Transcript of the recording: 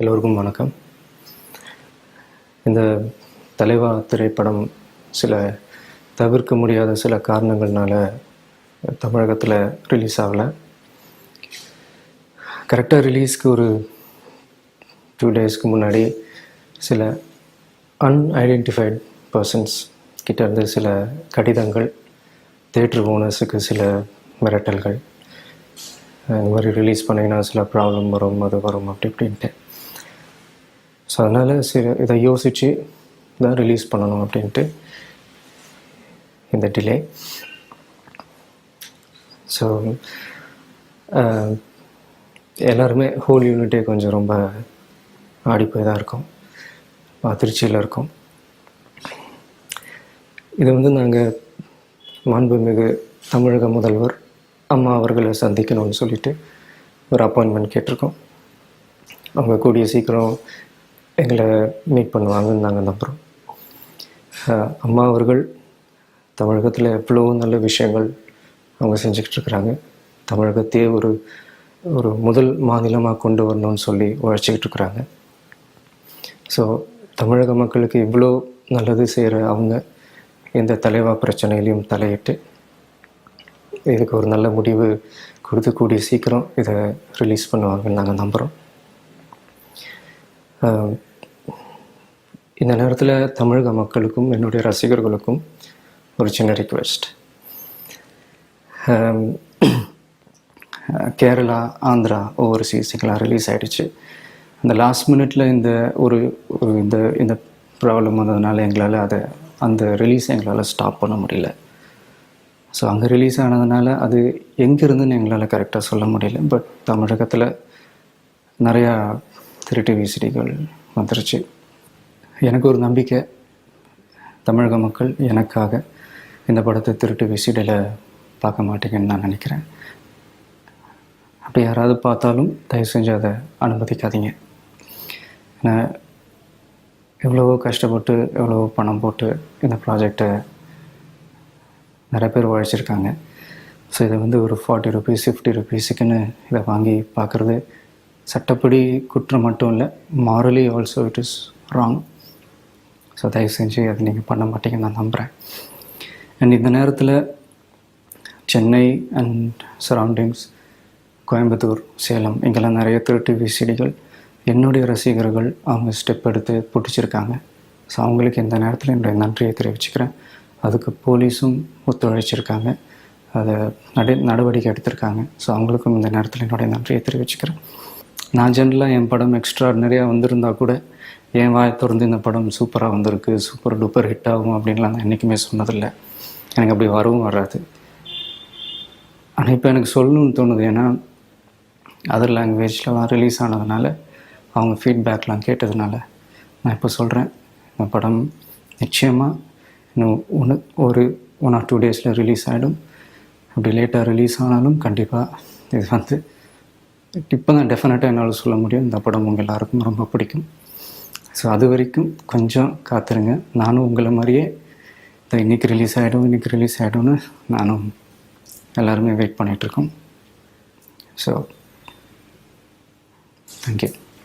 எல்லோருக்கும் வணக்கம். இந்த தலைவா திரைப்படம் சில தவிர்க்க முடியாத சில காரணங்கள்னால தமிழகத்தில் ரிலீஸ் ஆகலை. கரெக்டாக ரிலீஸ்க்கு ஒரு டூ டேஸ்க்கு முன்னாடி சில அன்ஐடென்டிஃபைட் பர்சன்ஸ் கிட்டேருந்து சில கடிதங்கள் தேட்ரு ஓனர்ஸுக்கு சில மிரட்டல்கள் இந்த மாதிரி ரிலீஸ் பண்ணிங்கன்னா சில ப்ராப்ளம் வரும் அது வரும் அப்படி இப்படின்ட்டு. ஸோ அதனால் சரி இதை யோசித்து தான் ரிலீஸ் பண்ணணும் அப்படின்ட்டு இந்த டிலே ஸோ எல்லாருமே ஹோல் யூனிட்டே கொஞ்சம் ரொம்ப ஆடிப்போய் தான் இருக்கும் திருச்சியில் இருக்கும். இது வந்து நாங்கள் மாண்புமிகு தமிழக முதல்வர் அம்மா அவர்களை சந்திக்கணும்னு சொல்லிட்டு ஒரு அப்பாயின்மெண்ட் கேட்டிருக்கோம். அவங்க கூடிய சீக்கிரம் எங்களை மீட் பண்ணுவாங்கன்னு நாங்கள் நம்புகிறோம் அம்மா அவர்கள் தமிழகத்தில் எவ்வளோ நல்ல விஷயங்கள் அவங்க செஞ்சுக்கிட்டு இருக்கிறாங்க. தமிழகத்தையே ஒரு ஒரு முதல் மாநிலமாக கொண்டு வரணும்னு சொல்லி உழைச்சிக்கிட்டு இருக்கிறாங்க. ஸோ தமிழக மக்களுக்கு இவ்வளோ நல்லது செய்கிற அவங்க எந்த தலைவா பிரச்சனையிலையும் தலையிட்டு இதுக்கு ஒரு நல்ல முடிவு கொடுத்து கூடிய சீக்கிரம் இதை ரிலீஸ் பண்ணுவாங்கன்னு நாங்கள் நம்புகிறோம் இந்த நேரத்தில் தமிழக மக்களுக்கும் என்னுடைய ரசிகர்களுக்கும் ஒரு சின்ன ரிக்வெஸ்ட் கேரளா ஆந்திரா ஓவர்சீஸ் எங்கெல்லாம் ரிலீஸ் ஆகிடுச்சு அந்த லாஸ்ட் மினிட்ல இந்த ஒரு ஒரு இந்த இந்த ப்ராப்ளம் வந்ததுனால எங்களால் அதை அந்த ரிலீஸ் எங்களால் ஸ்டாப் பண்ண முடியல. ஸோ அங்கே ரிலீஸ் ஆனதுனால அது எங்கேருந்துன்னு எங்களால் கரெக்டாக சொல்ல முடியல. பட் தமிழகத்தில் நிறையா திருட்டு விசிடிகள் வந்துருச்சு. எனக்கு ஒரு நம்பிக்கை. தமிழக மக்கள் எனக்காக இந்த படத்தை திருட்டு விசிடியில் பார்க்க மாட்டீங்கன்னு நான் நினைக்கிறேன். அப்படி யாராவது பார்த்தாலும் தயவு செஞ்சு அதை அனுமதிக்காதீங்க. ஏன்னா எவ்வளவோ கஷ்டப்பட்டு எவ்வளவோ பணம் போட்டு இந்த ப்ராஜெக்டை நிறைய பேர் உழைச்சிருக்காங்க. ஸோ இதை வந்து ஒரு ஃபார்ட்டி ருபீஸ் ஃபிஃப்டி ருபீஸுக்குன்னு இதை வாங்கி பார்க்குறது சட்டப்படி குற்றம் மட்டும் இல்லை morally also it is wrong so தயவு செஞ்சு அதை நீங்கள் பண்ண மாட்டீங்கன்னு நான் நம்புகிறேன் அண்ட் இந்த நேரத்தில் சென்னை அண்ட் சரௌண்டிங்ஸ் கோயம்புத்தூர் சேலம் இங்கெல்லாம் நிறைய திருட்டு விசிடிகள் என்னுடைய ரசிகர்கள் அவங்க ஸ்டெப் எடுத்து பிடிச்சிருக்காங்க. ஸோ அவங்களுக்கு இந்த நேரத்தில் என்னுடைய நன்றியை தெரிவிச்சுக்கிறேன். அதுக்கு போலீஸும் ஒத்துழைச்சிருக்காங்க. அதை நட நடவடிக்கை எடுத்திருக்காங்க. ஸோ அவங்களுக்கும் இந்த நேரத்தில் என்னுடைய நன்றியை தெரிவிச்சுக்கிறேன். நான் ஜென்ரலாக என் படம் எக்ஸ்ட்ரா நிறையா வந்திருந்தா கூட என் வாய் திறந்து இந்த படம் சூப்பராக வந்திருக்கு சூப்பர் டூப்பர் ஹிட் ஆகும் அப்படின்லாம் நான் என்றைக்குமே சொன்னதில்லை. எனக்கு அப்படி வரவும் வராது. ஆனால் இப்போ எனக்கு சொல்லணும்னு தோணுது ஏன்னா அதர் லாங்குவேஜ்லலாம் ரிலீஸ் ஆனதுனால அவங்க ஃபீட்பேக்லாம் கேட்டதுனால நான் இப்போ சொல்கிறேன் இந்த படம் நிச்சயமாக இன்னும் ஒன்று ஒரு ஒன் ஆர் டூ டேஸில் ரிலீஸ் ஆகிடும் அப்படி லேட்டாக ரிலீஸ் ஆனாலும் கண்டிப்பாக இது வந்து இப்போ தான் டெஃபினட்டாக என்னால் சொல்ல முடியும். இந்த படம் உங்கள் எல்லாருக்கும் ரொம்ப பிடிக்கும். ஸோ அது வரைக்கும் கொஞ்சம் காத்துருங்க. நானும் உங்களை மாதிரியே இந்த இன்றைக்கி ரிலீஸ் ஆகிடும் இன்றைக்கி ரிலீஸ் ஆகிடும்னு நானும் எல்லாருமே வெயிட் பண்ணிகிட்ருக்கோம் ஸோ தேங்க்யூ